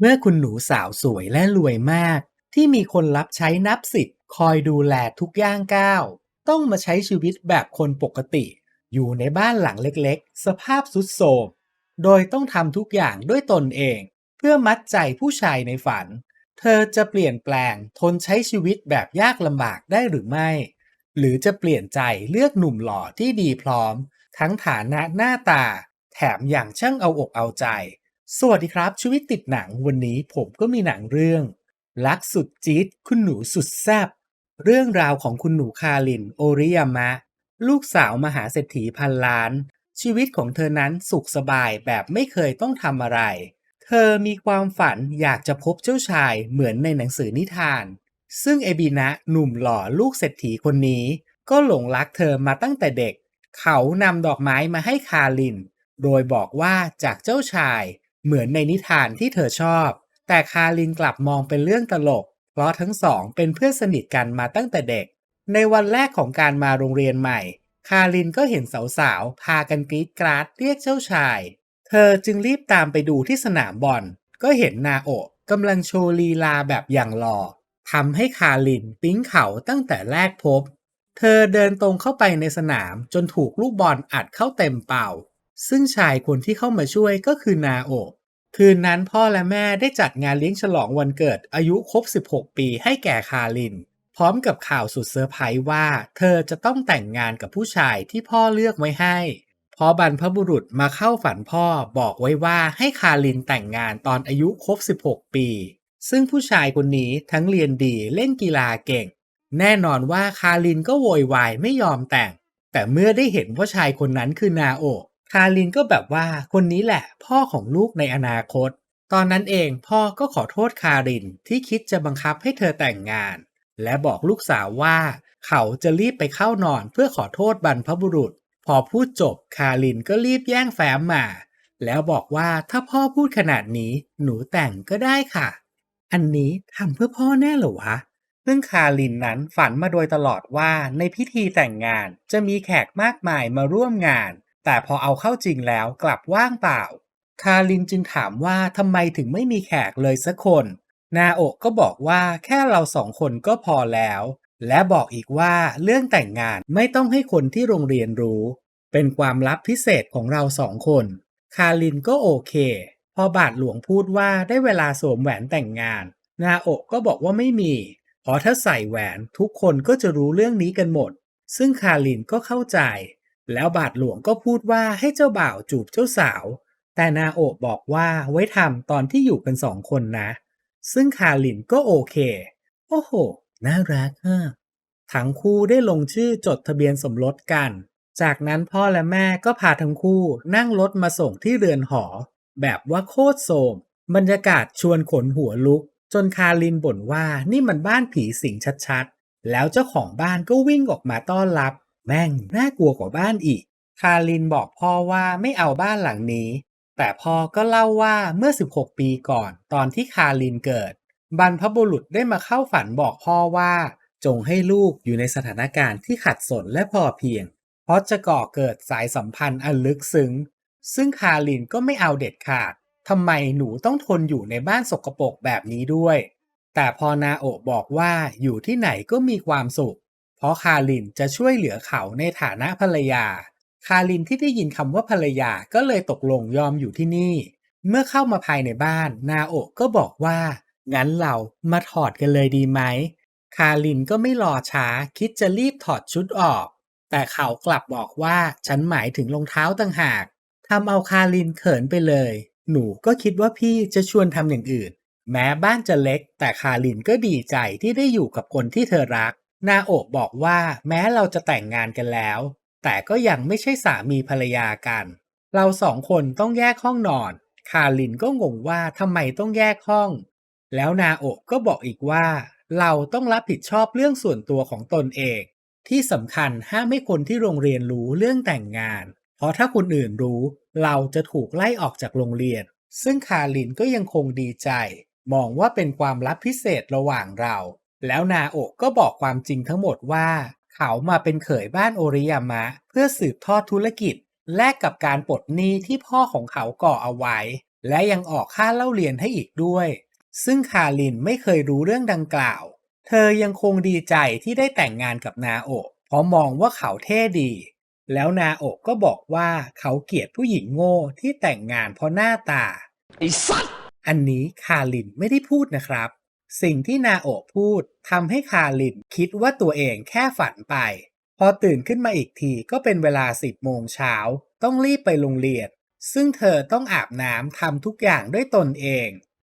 เมื่อคุณหนูสาวสวยและรวยมาก ที่มีคนรับใช้นับสิบคอยดูแลทุกย่างก้าว ต้องมาใช้ชีวิตแบบคนปกติ อยู่ในบ้านหลังเล็กๆ สภาพสุดโทรมโดยต้องทำทุกอย่างด้วยตนเอง เพื่อมัดใจผู้ชายในฝัน เธอจะเปลี่ยนแปลงทนใช้ชีวิตแบบยากลำบากได้หรือไม่ หรือจะเปลี่ยนใจเลือกหนุ่มหล่อที่ดีพร้อม ทั้งฐานะหน้าตา แถมอย่างช่างเอาอกเอาใจ สวัสดีครับชีวิตติดหนังวันนี้ผมก็มีหนังเรื่อง รักสุดจี๊ดคุณหนูสุดแซ่บเรื่องราวของคุณหนูคารินโอริยามะ ลูกสาวมหาเศรษฐีพันล้าน ชีวิตของเธอนั้นสุขสบายแบบไม่เคยต้องทำอะไร เธอมีความฝันอยากจะพบเจ้าชายเหมือนในหนังสือนิทาน ซึ่งเอบินะหนุ่มหล่อลูกเศรษฐีคนนี้ ก็หลงรักเธอมาตั้งแต่เด็ก เขานำดอกไม้มาให้คาริน โดยบอกว่าจากเจ้าชาย เหมือนในนิทานที่เธอชอบ แต่คารินกลับมองเป็นเรื่องตลก เพราะทั้งสองเป็นเพื่อนสนิทกันมาตั้งแต่เด็ก ในวันแรกของการมาโรงเรียนใหม่ คารินก็เห็นสาวๆ พากันกรีดกราดเรียกเจ้าชาย เธอจึงรีบตามไปดูที่สนามบอล ก็เห็นนาโอะกำลังโชว์ลีลาแบบอย่างหล่อทำให้คารินปิ๊งเขาตั้งแต่แรกพบ เธอเดินตรงเข้าไปในสนามจนถูกลูกบอลอัดเข้าเต็มเป่า ซึ่งชายคนที่เข้ามาช่วยก็คือนาโอคืนนั้นพ่อและแม่ได้จัดงานเลี้ยงฉลองวันเกิดอายุครบ 16 ปีให้แก่คาริน พร้อมกับข่าวสุดเซอร์ไพรส์ว่า เธอจะต้องแต่งงานกับผู้ชายที่พ่อเลือกไว้ให้เพราะบรรพบุรุษมาเข้าฝันพ่อบอกไว้ว่าให้คารินแต่งงานตอนอายุครบ 16 ปี ซึ่งผู้ชายคนนี้ทั้งเรียนดีเล่นกีฬาเก่ง แน่นอนว่าคารินก็โวยวายไม่ยอมแต่ง แต่เมื่อได้เห็นว่าชายคนนั้นคือนาโอะ คารินก็แบบว่าคนนี้แหละพ่อของลูกในอนาคต ตอนนั้นเองพ่อก็ขอโทษคารินที่คิดจะบังคับให้เธอแต่งงาน และบอกลูกสาวว่า เขาจะรีบไปเข้านอนเพื่อขอโทษบรรพบุรุษ พอพูดจบคารินก็รีบแย่งแฟ้มมา แล้วบอกว่าถ้าพ่อพูดขนาดนี้หนูแต่งก็ได้ค่ะ อันนี้ทำเพื่อพ่อแน่เหรอวะซึ่งคารินนั้นฝันมาโดยตลอดว่าในพิธีแต่งงานจะมีแขกมากมายมาร่วมงาน แต่พอเอาเข้าจริงแล้วกลับว่างเปล่า คารินจึงถามว่าทำไมถึงไม่มีแขกเลยสักคน นาโอะก็บอกว่าแค่เราสองคนก็พอแล้ว และบอกอีกว่าเรื่องแต่งงานไม่ต้องให้คนที่โรงเรียนรู้ เป็นความลับพิเศษของเราสองคน คารินก็โอเค พอบาทหลวงพูดว่าได้เวลาสวมแหวนแต่งงาน นาโอะก็บอกว่าไม่มีเพราะถ้าใส่แหวนทุกคนก็จะรู้เรื่องนี้กันหมด ซึ่งคารินก็เข้าใจ แล้วบาทหลวงก็พูดว่าให้เจ้าบ่าวจูบเจ้าสาว แต่นาโอะบอกว่าไว้ทำตอนที่อยู่กันสองคนนะ ซึ่งคารินก็โอเค โอ้โห น่ารักมากทั้งคู่ได้ลงชื่อจดทะเบียนสมรสกัน จากนั้นพ่อและแม่ก็พาทั้งคู่นั่งรถมาส่งที่เรือนหอ แบบว่าโคตรโสม บรรยากาศชวนขนหัวลุก จนคารินบ่นว่านี่มันบ้านผีสิงชัดๆ แล้วเจ้าของบ้านก็วิ่งออกมาต้อนรับ แม่งน่ากลัวกว่าบ้านอีก คารินบอกพ่อว่าไม่เอาบ้านหลังนี้ แต่พ่อก็เล่าว่าเมื่อ 16 ปีก่อน ตอนที่คารินเกิด บรรพบุรุษได้มาเข้าฝันบอกพ่อว่า จงให้ลูกอยู่ในสถานการณ์ที่ขัดสนและพอเพียง เพราะจะก่อเกิดสายสัมพันธ์อันลึกซึ้ง ซึ่งคารินก็ไม่เอาเด็ดขาดทำไมหนูต้องทนอยู่ในบ้านสกปรกแบบนี้ด้วย แต่พอนาโอบอกว่าอยู่ที่ไหนก็มีความสุข เพราะคารินจะช่วยเหลือเขาในฐานะภรรยา คารินที่ได้ยินคำว่าภรรยาก็เลยตกลงยอมอยู่ที่นี่ เมื่อเข้ามาภายในบ้าน นาโอะก็บอกว่า งั้นเรามาถอดกันเลยดีไหม คารินก็ไม่รอช้าคิดจะรีบถอดชุดออก แต่เขากลับบอกว่าฉันหมายถึงรองเท้าต่างหากทำเอาคารินเขินไปเลย หนูก็คิดว่าพี่จะชวนทำอย่างอื่น แม้บ้านจะเล็ก แต่คารินก็ดีใจที่ได้อยู่กับคนที่เธอรัก นาโอะบอกว่าแม้เราจะแต่งงานกันแล้ว แต่ก็ยังไม่ใช่สามีภรรยากัน เราสองคนต้องแยกห้องนอน คารินก็งงว่าทำไมต้องแยกห้อง แล้วนาโอะก็บอกอีกว่า เราต้องรับผิดชอบเรื่องส่วนตัวของตนเอง ที่สำคัญห้ามให้คนที่โรงเรียนรู้เรื่องแต่งงาน เพราะถ้าคนอื่นรู้ เราจะถูกไล่ออกจากโรงเรียน ซึ่งคารินก็ยังคงดีใจ มองว่าเป็นความลับพิเศษระหว่างเรา แล้วนาโอะก็บอกความจริงทั้งหมดว่า เขามาเป็นเขยบ้านโอริยามะ เพื่อสืบทอดธุรกิจ แลกกับการปลดหนี้ที่พ่อของเขาก่อเอาไว้ และยังออกค่าเล่าเรียนให้อีกด้วย ซึ่งคารินไม่เคยรู้เรื่องดังกล่าว เธอยังคงดีใจที่ได้แต่งงานกับนาโอะเพราะมองว่าเขาเท่ดี แล้วนาโอะก็บอกว่าเขาเกลียดผู้หญิงโง่ที่แต่งงานเพราะหน้าตาไอ้สัตว์อันนี้คารินไม่ได้พูดนะครับ สิ่งที่นาโอะพูดทำให้คารินคิดว่าตัวเองแค่ฝันไป พอตื่นขึ้นมาอีกทีก็เป็นเวลา10โมงเช้า ต้องรีบไปโรงเรียน ซึ่งเธอต้องอาบน้ำทำทุกอย่างด้วยตนเอง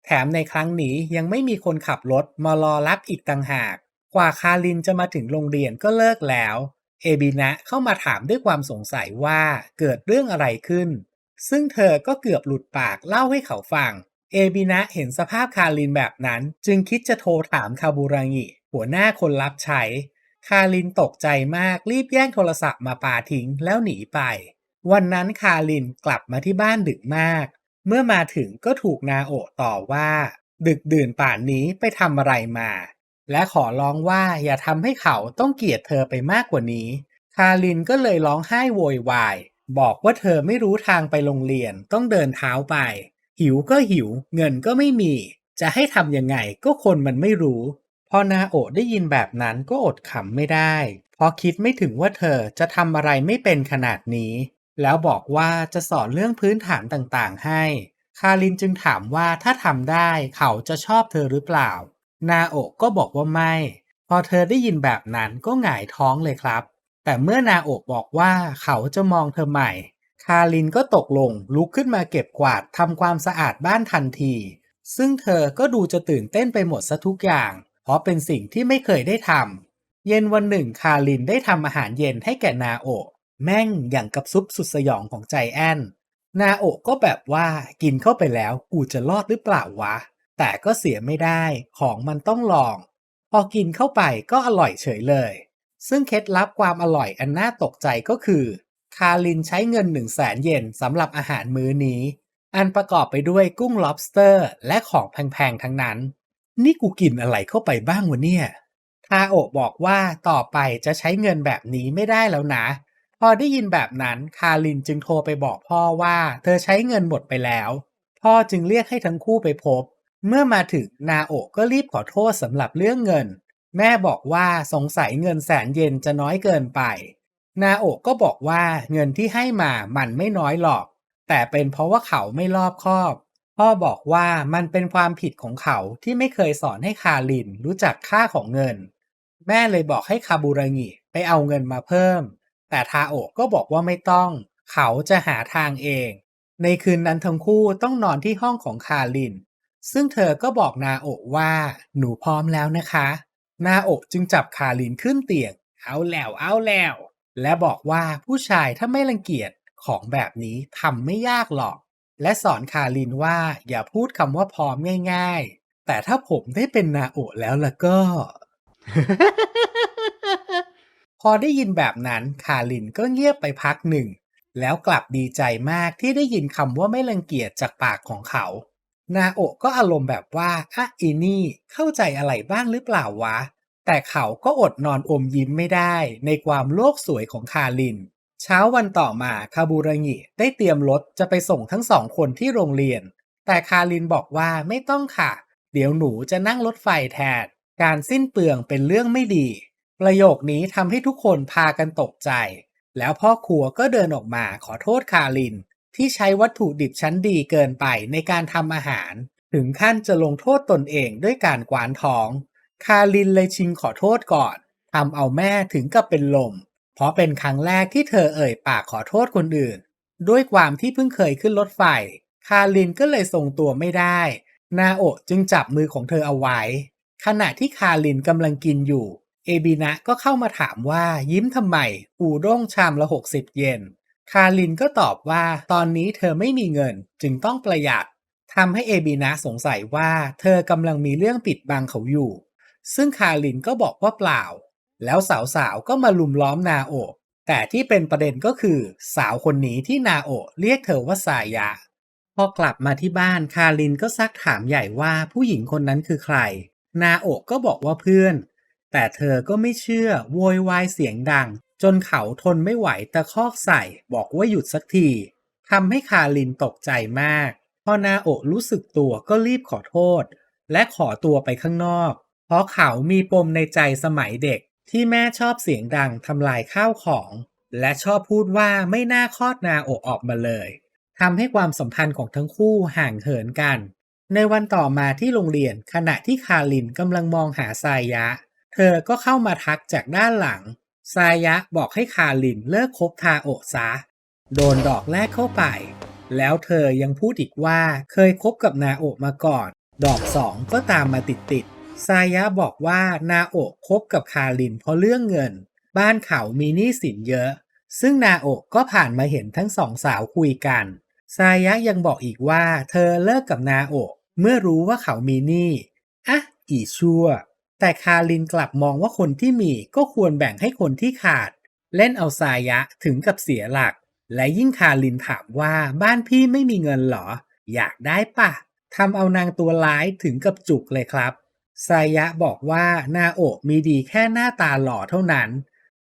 แถมในครั้งนี้ยังไม่มีคนขับรถมารอรับอีกต่างหาก กว่าคารินจะมาถึงโรงเรียนก็เลิกแล้ว เอบินะเข้ามาถามด้วยความสงสัยว่าเกิดเรื่องอะไรขึ้น ซึ่งเธอก็เกือบหลุดปากเล่าให้เขาฟัง เอบินะเห็นสภาพคารินแบบนั้น จึงคิดจะโทรถามคาบูรางิหัวหน้าคนรับใช้ คารินตกใจมากรีบแย่งโทรศัพท์มาปาทิ้งแล้วหนีไป วันนั้นคารินกลับมาที่บ้านดึกมาก เมื่อมาถึงก็ถูกนาโอะต่อว่า ดึกดื่นป่านนี้ไปทำอะไรมา และขอร้องว่าอย่าทำให้เขาต้องเกลียดเธอไปมากกว่านี้ คารินก็เลยร้องไห้โวยวายบอกว่าเธอไม่รู้ทางไปโรงเรียนต้องเดินเท้าไป หิวก็หิว เงินก็ไม่มี จะให้ทำยังไงก็คนมันไม่รู้ พอนาโอได้ยินแบบนั้นก็อดขำไม่ได้ เพราะคิดไม่ถึงว่าเธอจะทำอะไรไม่เป็นขนาดนี้ แล้วบอกว่าจะสอนเรื่องพื้นฐานต่างๆ ให้ คารินจึงถามว่าถ้าทำได้เขาจะชอบเธอหรือเปล่า นาโอก็บอกว่าไม่ พอเธอได้ยินแบบนั้นก็หงายท้องเลยครับ แต่เมื่อนาโอบอกว่าเขาจะมองเธอใหม่ คารินก็ตกลงลุกขึ้นมาเก็บกวาดทำความสะอาดบ้านทันที ซึ่งเธอก็ดูจะตื่นเต้นไปหมดซะทุกอย่าง เพราะเป็นสิ่งที่ไม่เคยได้ทำเย็นวันหนึ่งคารินได้ทำอาหารเย็นให้แก่นาโอะแม่งอย่างกับซุปสุดสยองของใจแอนนาโอะก็แบบว่ากินเข้าไปแล้วกูจะรอดหรือเปล่าวะ แต่ก็เสียไม่ได้ของมันต้องลอง พอกินเข้าไปก็อร่อยเฉยเลย ซึ่งเคล็ดลับความอร่อยอันน่าตกใจก็คือ คารินใช้เงิน 1 0 0 0 0แสนเยนสำหรับอาหารมื้อนี้ อันประกอบไปด้วยกุ้ง lobster และของแพงๆ ทั้งนั้น นี่กูกินอะไรเข้าไปบ้างวะเนี่ยทาโอะบอกว่าต่อไปจะใช้เงินแบบนี้ไม่ได้แล้วนะ พอได้ยินแบบนั้นคารินจึงโทรไปบอกพ่อว่า เธอใช้เงินหมดไปแล้ว พ่อจึงเรียกให้ทั้งคู่ไปพบ เมื่อมาถึงนาโอะก็รีบขอโทษสำหรับเรื่องเงิน แม่บอกว่าสงสัยเงินแสนเยนจะน้อยเกินไป นาโอะก็บอกว่าเงินที่ให้มามันไม่น้อยหรอก แต่เป็นเพราะว่าเขาไม่รอบคอบพ่อบอกว่ามันเป็นความผิดของเขาที่ไม่เคยสอนให้คารินรู้จักค่าของเงิน แม่เลยบอกให้คาบูรางิไปเอาเงินมาเพิ่ม แต่ทาโอะก็บอกว่าไม่ต้อง เขาจะหาทางเอง ในคืนนั้นทั้งคู่ต้องนอนที่ห้องของคาริน ซึ่งเธอก็บอกนาโอะว่าหนูพร้อมแล้วนะคะ นาโอะจึงจับคารินขึ้นเตียง เอาแล้วเอาแล้ว และบอกว่าผู้ชายถ้าไม่รังเกียจของแบบนี้ทำไม่ยากหรอก และสอนคารินว่าอย่าพูดคำว่าพร้อมง่าย ๆ แต่ถ้าผมได้เป็นนาโอะแล้วล่ะก็ พอได้ยินแบบนั้นคารินก็เงียบไปพักหนึ่ง แล้วกลับดีใจมากที่ได้ยินคำว่าไม่รังเกียจจากปากของเขา นาโอะก็อารมณ์แบบว่าอะอีนี่เข้าใจอะไรบ้างหรือเปล่าวะ แต่เขาก็อดนอนอมยิ้มไม่ได้ในความโลกสวยของคาริน เช้าวันต่อมาคาบูรางิได้เตรียมรถจะไปส่งทั้งสองคนที่โรงเรียน แต่คารินบอกว่าไม่ต้องค่ะ เดี๋ยวหนูจะนั่งรถไฟแทน การสิ้นเปลืองเป็นเรื่องไม่ดี ประโยคนี้ทำให้ทุกคนพากันตกใจ แล้วพ่อครัวก็เดินออกมาขอโทษคาริน ที่ใช้วัตถุดิบชั้นดีเกินไปในการทำอาหาร ถึงขั้นจะลงโทษตนเองด้วยการกวานท้อง คารินเลยชิงขอโทษก่อนทำเอาแม่ถึงกับเป็นลม เพราะเป็นครั้งแรกที่เธอเอ่ยปากขอโทษคนอื่น ด้วยความที่เพิ่งเคยขึ้นรถไฟ คารินก็เลยทรงตัวไม่ได้นาโอจึงจับมือของเธอเอาไว้ ขณะที่คารินกำลังกินอยู่ เอบินะก็เข้ามาถามว่ายิ้มทำไม อูด้งชามละ 60 เยน คารินก็ตอบว่าตอนนี้เธอไม่มีเงินจึงต้องประหยัดทำให้เอบินะสงสัยว่าเธอกำลังมีเรื่องปิดบังเขาอยู่ ซึ่งคารินก็บอกว่าเปล่า แล้วสาวๆก็มาลุมล้อมนาโอ แต่ที่เป็นประเด็นก็คือ สาวคนนี้ที่นาโอเรียกเธอว่าสายะ พอกลับมาที่บ้านคารินก็ซักถามใหญ่ว่าผู้หญิงคนนั้นคือใคร นาโอก็บอกว่าเพื่อน แต่เธอก็ไม่เชื่อโวยวายเสียงดัง จนเขาทนไม่ไหวตะคอกใส่ บอกว่าหยุดสักทีทำให้คารินตกใจมาก พอนาโอรู้สึกตัวก็รีบขอโทษ และขอตัวไปข้างนอก เพราะเขามีปมในใจสมัยเด็กที่แม่ชอบเสียงดังทำลายข้าวของ และชอบพูดว่าไม่น่าคลอดนาโอะออกมาเลยทำให้ความสัมพันธ์ของทั้งคู่ห่างเหินกัน ในวันต่อมาที่โรงเรียนขณะที่คารินกำลังมองหาซายะ เธอก็เข้ามาทักจากด้านหลังซายะบอกให้คารินเลิกคบทาโอซะ โดนดอกแรกเข้าไป แล้วเธอยังพูดอีกว่าเคยคบกับนาโอมาก่อน ดอกสองก็ตามมาติดติด ซายะบอกว่านาโอะคบกับคารินเพราะเรื่องเงิน บ้านเขามีหนี้สินเยอะ ซึ่งนาโอะก็ผ่านมาเห็นทั้งสองสาวคุยกัน ซายะยังบอกอีกว่า เธอเลิกกับนาโอะเมื่อรู้ว่าเขามีหนี้อะอีชั่ว แต่คารินกลับมองว่าคนที่มีก็ควรแบ่งให้คนที่ขาด เล่นเอาซายะถึงกับเสียหลัก และยิ่งคารินถามว่าบ้านพี่ไม่มีเงินเหรอ อยากได้ปะทำเอานางตัวร้ายถึงกับจุกเลยครับ ไซยะบอกว่านาโอะมีดีแค่หน้าตาหล่อเท่านั้น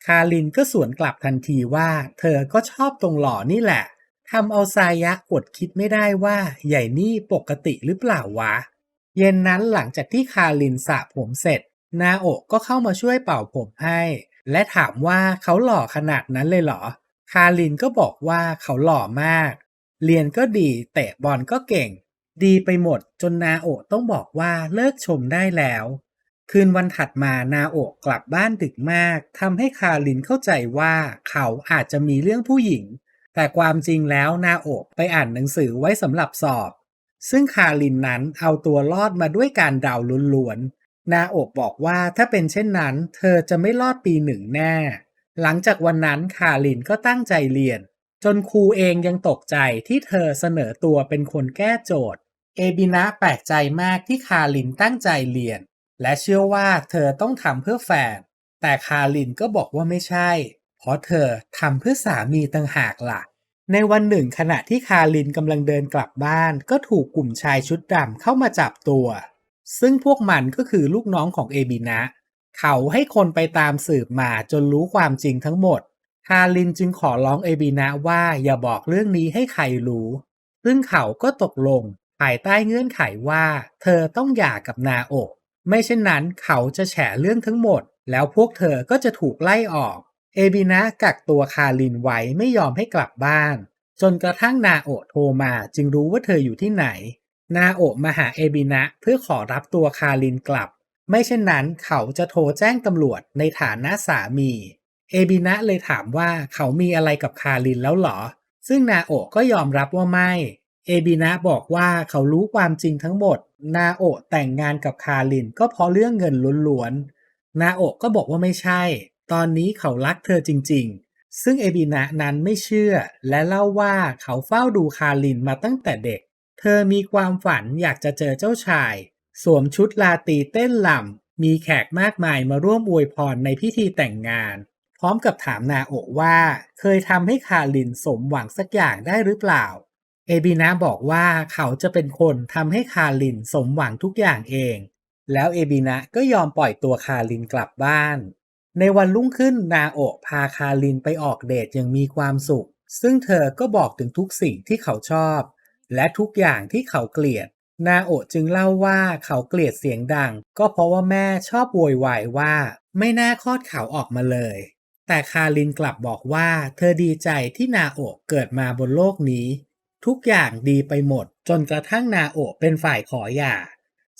คารินก็สวนกลับทันทีว่า เธอก็ชอบตรงหล่อนี่แหละทำเอาไซยะอดคิดไม่ได้ว่า ใหญ่นี่ปกติหรือเปล่าวะ เย็นนั้นหลังจากที่คารินสระผมเสร็จ นาโอะก็เข้ามาช่วยเป่าผมให้ และถามว่าเขาหล่อขนาดนั้นเลยเหรอ คารินก็บอกว่าเขาหล่อมาก เรียนก็ดีเตะบอลก็เก่ง ดีไปหมดจนนาโอะต้องบอกว่าเลิกชมได้แล้ว คืนวันถัดมานาโอะกลับบ้านดึกมากทำให้คารินเข้าใจว่าเขาอาจจะมีเรื่องผู้หญิง แต่ความจริงแล้วนาโอะไปอ่านหนังสือไว้สำหรับสอบ ซึ่งคารินนั้นเอาตัวรอดมาด้วยการเดาล้วนๆนาโอะบอกว่าถ้าเป็นเช่นนั้น เธอจะไม่รอดปีหนึ่งแน่ หลังจากวันนั้นคารินก็ตั้งใจเรียน จนครูเองยังตกใจที่เธอเสนอตัวเป็นคนแก้โจทย์ เอบินะแปลกใจมากที่คารินตั้งใจเรียน และเชื่อว่าเธอต้องทำเพื่อแฟน แต่คารินก็บอกว่าไม่ใช่ เพราะเธอทำเพื่อสามีต่างหากล่ะ ในวันหนึ่งขณะที่คารินกำลังเดินกลับบ้าน ก็ถูกกลุ่มชายชุดดำเข้ามาจับตัว ซึ่งพวกมันก็คือลูกน้องของเอบินะ เขาให้คนไปตามสืบมาจนรู้ความจริงทั้งหมด คารินจึงขอร้องเอบินะว่าอย่าบอกเรื่องนี้ให้ใครรู้ ซึ่งเขาก็ตกลงายใต้เงื่อนไขว่า เธอต้องหย่ากับนาโอะไม่เช่นนั้นเขาจะแฉเรื่องทั้งหมด แล้วพวกเธอก็จะถูกไล่ออก เอบินะกักตัวคารินไว้ไม่ยอมให้กลับบ้าน จนกระทั่งนาโอะโทรมาจึงรู้ว่าเธออยู่ที่ไหน นาโอะมาหาเอบินะเพื่อขอรับตัวคารินกลับ ไม่เช่นนั้นเขาจะโทรแจ้งตำรวจในฐานะสามี เอบินะเลยถามว่าเขามีอะไรกับคารินแล้วหรอ ซึ่งนาโอะก็ยอมรับว่าไม่ เอบินะบอกว่าเขารู้ความจริงทั้งหมด นาโอะแต่งงานกับคารินก็เพราะเรื่องเงินล้วนๆ นาโอะก็บอกว่าไม่ใช่ ตอนนี้เขารักเธอจริง ๆ ซึ่งเอบินะนั้นไม่เชื่อ และเล่าว่าเขาเฝ้าดูคารินมาตั้งแต่เด็ก เธอมีความฝันอยากจะเจอเจ้าชาย สวมชุดลาตีเต้นลำมีแขกมากมายมาร่วมอวยพรในพิธีแต่งงาน พร้อมกับถามนาโอะว่า เคยทำให้คารินสมหวังสักอย่างได้หรือเปล่า เอบินะบอกว่าเขาจะเป็นคนทำให้คารินสมหวังทุกอย่างเอง แล้วเอบินะก็ยอมปล่อยตัวคารินกลับบ้าน ในวันรุ่งขึ้นนาโอะพาคารินไปออกเดทอย่างมีความสุข ซึ่งเธอก็บอกถึงทุกสิ่งที่เขาชอบ และทุกอย่างที่เขาเกลียด นาโอะจึงเล่าว่าเขาเกลียดเสียงดัง ก็เพราะว่าแม่ชอบโวยวายว่า ไม่น่าคลอดเขาออกมาเลย แต่คารินกลับบอกว่า เธอดีใจที่นาโอะเกิดมาบนโลกนี้ ทุกอย่างดีไปหมด จนกระทั่งนาโอะเป็นฝ่ายขอหย่า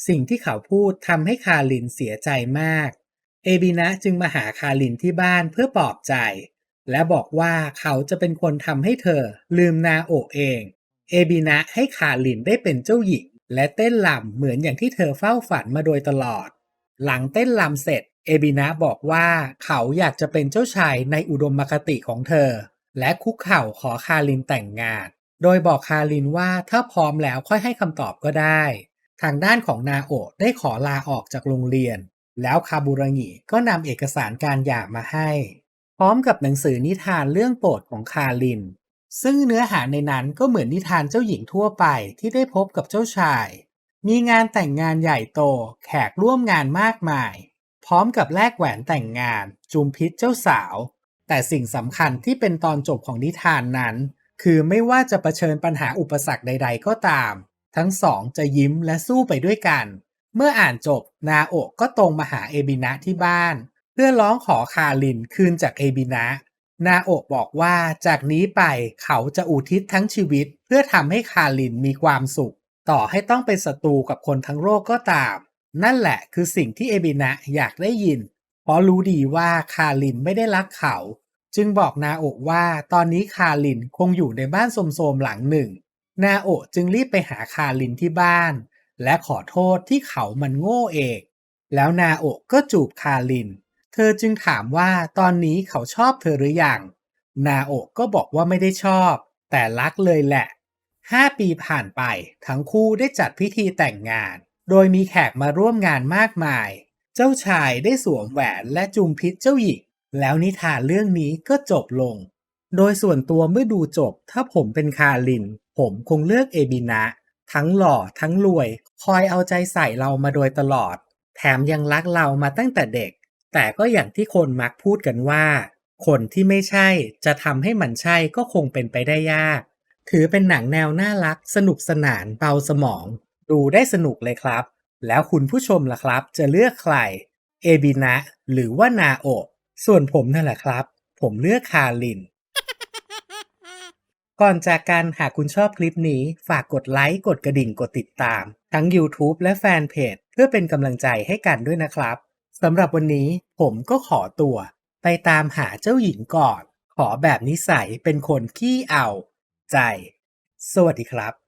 สิ่งที่เขาพูดทำให้คารินเสียใจมาก เอบินะจึงมาหาคารินที่บ้านเพื่อปลอบใจ และบอกว่าเขาจะเป็นคนทำให้เธอ ลืมนาโอะเอง เอบินะให้คารินได้เป็นเจ้าหญิง และเต้นลำเหมือนอย่างที่เธอเฝ้าฝันมาโดยตลอด หลังเต้นลำเสร็จ เอบินะบอกว่าเขาอยากจะเป็นเจ้าชายในอุดมคติของเธอ และคุกเข่าขอคารินแต่งงาน โดยบอกคารินว่าถ้าพร้อมแล้วค่อยให้คำตอบก็ได้ ทางด้านของนาโอะได้ขอลาออกจากโรงเรียน แล้วคาบูรางิก็นำเอกสารการหย่ามาให้ พร้อมกับหนังสือนิทานเรื่องโปรดของคาริน ซึ่งเนื้อหาในนั้นก็เหมือนนิทานเจ้าหญิงทั่วไปที่ได้พบกับเจ้าชาย มีงานแต่งงานใหญ่โต แขกร่วมงานมากมาย พร้อมกับแลกแหวนแต่งงาน จุมพิษเจ้าสาว แต่สิ่งสำคัญที่เป็นตอนจบของนิทานนั้น คือไม่ว่าจะเผชิญปัญหาอุปสรรคใด ๆ ก็ตาม ทั้งสองจะยิ้มและสู้ไปด้วยกัน เมื่ออ่านจบนาโอะก็ตรงมาหาเอบินะที่บ้าน เพื่อร้องขอคารินคืนจากเอบินะนาโอะบอกว่าจากนี้ไปเขาจะอุทิศทั้งชีวิต เพื่อทำให้คารินมีความสุข ต่อให้ต้องเป็นศัตรูกับคนทั้งโลกก็ตาม นั่นแหละคือสิ่งที่เอบินะอยากได้ยิน เพราะรู้ดีว่าคารินไม่ได้รักเขา จึงบอกนาโอะว่าตอนนี้คารินคงอยู่ในบ้านโสมๆหลังหนึ่ง นาโอะจึงรีบไปหาคารินที่บ้าน และขอโทษที่เขามันโง่เองแล้วนาโอะก็จูบคาริน เธอจึงถามว่าตอนนี้เขาชอบเธอหรือยัง นาโอะก็บอกว่าไม่ได้ชอบ แต่รักเลยแหละห้าปีผ่านไป ทั้งคู่ได้จัดพิธีแต่งงาน โดยมีแขกมาร่วมงานมากมาย เจ้าชายได้สวมแหวนและจุมพิษเจ้าหญิง แล้วนิทานเรื่องนี้ก็จบลง โดยส่วนตัวเมื่อดูจบ ถ้าผมเป็นคาริน ผมคงเลือกเอบินะ ทั้งหล่อทั้งรวย คอยเอาใจใส่เรามาโดยตลอด แถมยังรักเรามาตั้งแต่เด็ก แต่ก็อย่างที่คนมักพูดกันว่า คนที่ไม่ใช่จะทำให้มันใช่ก็คงเป็นไปได้ยาก ถือเป็นหนังแนวน่ารัก สนุกสนานเบาสมอง ดูได้สนุกเลยครับ แล้วคุณผู้ชมล่ะครับ จะเลือกใคร เอบินะหรือว่านาโอะ ส่วนผมนั่นแหละครับ ผมเลือกคาริน ก่อนจากกันหากคุณชอบคลิปนี้ ฝากกดไลค์ กดกระดิ่ง กดติดตาม ทั้ง YouTube และแฟนเพจ เพื่อเป็นกำลังใจให้กันด้วยนะครับสำหรับวันนี้ผมก็ขอตัว ไปตามหาเจ้าหญิงก่อน ขอแบบนิสัยเป็นคนขี้เอา ใจ สวัสดีครับ